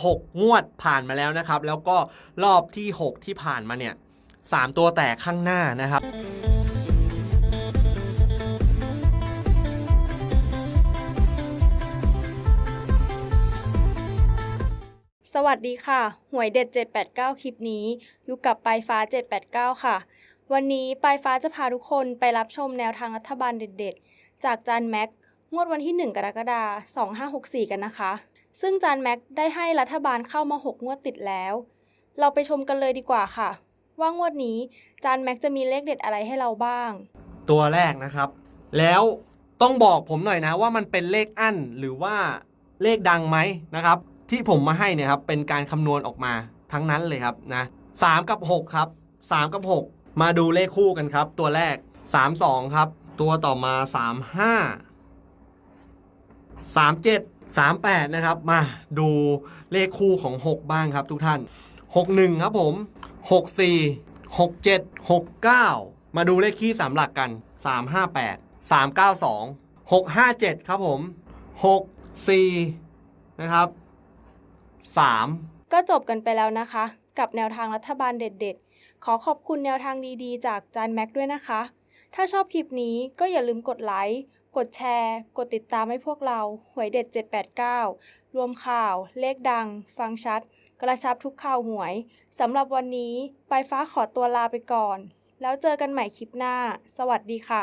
6 งวดผ่านมาแล้วนะครับ แล้วก็รอบที่ 6 ที่ผ่านมาเนี่ย3ตัวแตกข้างหน้านะครับสวัสดีค่ะ หวยเด็ด 789 คลิปนี้อยู่กับปลายฟ้า 789 ค่ะ วันนี้ปลายฟ้าจะพาทุกคนไปรับชมแนวทางรัฐบาลเด็ด ๆ จากจานแม็ก งวดวันที่ 1 กรกฎาคม2564 กันนะคะ ซึ่งจานแม็กได้ให้รัฐบาลเข้ามา 6 งวดติดแล้ว เราไปชมกันเลยดีกว่าค่ะ ว่างวดนี้จานแม็กจะมีเลขเด็ดอะไรให้เราบ้าง ตัวแรกนะครับ แล้วต้องบอกผมหน่อยนะว่ามันเป็นเลขอั้นหรือว่าเลขดังไหมนะครับ ที่ผมมาให้เนี่ยครับเป็นการคำนวณออกมาทั้งนั้นเลยครับนะสามกับหกครับสามกับหกมาดูเลขคู่กันครับ ตัวแรกสามสองครับ ตัวต่อมาสามห้าสามเจ็ดสามแปดนะครับ มาดูเลขคู่ของหกบ้างครับทุกท่านหกหนึ่งครับผมหกสี่หกเจ็ดหกเก้ามาดูเลขคี่สามหลักกันสามห้าแปดสามเก้าสองหกห้าเจ็ดครับผมหกสี่นะครับสามก็จบกันไปแล้วนะคะ กับแนวทางรัฐบาลเด็ดๆ ขอขอบคุณแนวทางดีๆ จากจานแม็กด้วยนะคะ ถ้าชอบคลิปนี้ก็อย่าลืมกดไลค์ กดแชร์ กดติดตามให้พวกเรา หวยเด็ด 789 รวมข่าว เลขดัง ฟังชัด กระชับทุกข่าวหวย สำหรับวันนี้ปลายฟ้าขอตัวลาไปก่อน แล้วเจอกันใหม่คลิปหน้า สวัสดีค่ะ